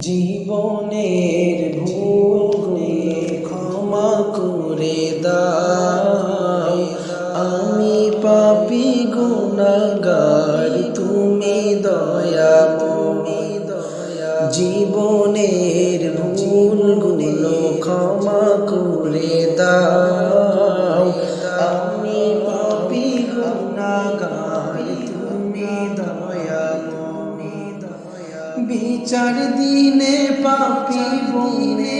জীবনের ভুল ক্ষমা করে দাও। আমি পাপি গুণাগার তুমি দয়া তুমি দয়া জীবনের ভুলগুলো ক্ষমা করে দাও। আমি পাপি গুণাগার বিচার দিনে পাপি বনে।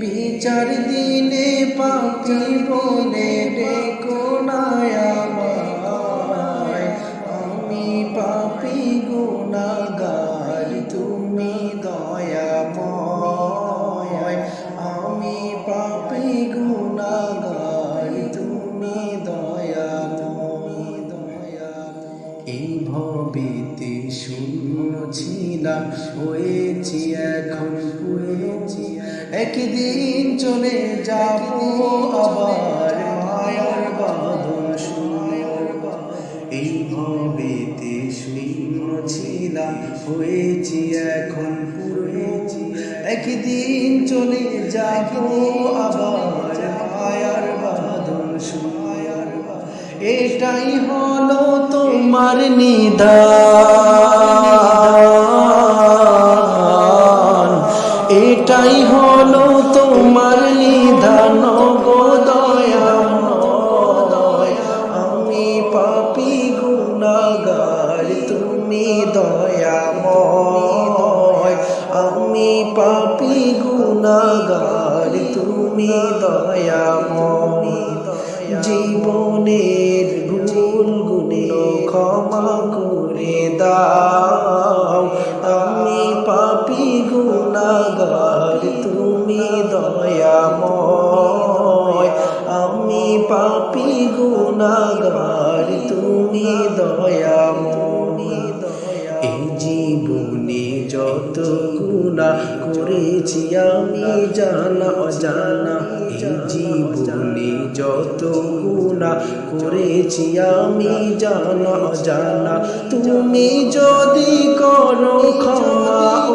বিচার দিনে পাপি বনে। ডেকো নায়ামায় ভবেতে শূন্য ছিলাম, হয়েছি এখন, হয়েছি। একদিন চলে যাব, আবার মায়ার বাঁধন সুমায়ার এই ভবেতে শূন্য ছিলাম, হয়েছি এখন, হয়েছি। একদিন চলে যাব, আবার মায়ার বাঁধন সুমায়ার এটাই হলো তোমার নিদান। এটাই হলো তোমার নিদান গো দয়াময় আমি তুমি দয়াময়। আমি পাপি তুমি জীবনের ভুলগুলো ক্ষমা করে দাও। আমি পাপি গুণাগার তুমি দয়াময়। আমি পাপি গুণাগার তুমি দয়াময়। এই জীবনে যত গুণা করেছি আমি জানা, অজানা, এই জীবনে যত গুণা করেছি আমি জানা, অজানা, তুমি যদি করো ক্ষমা ও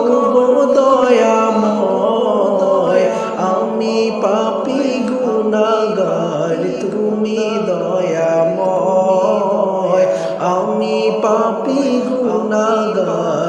দয়াময়, আমি পাপি গুণাগার, তুমি দয়াময়, আমি পাপি গুণাগার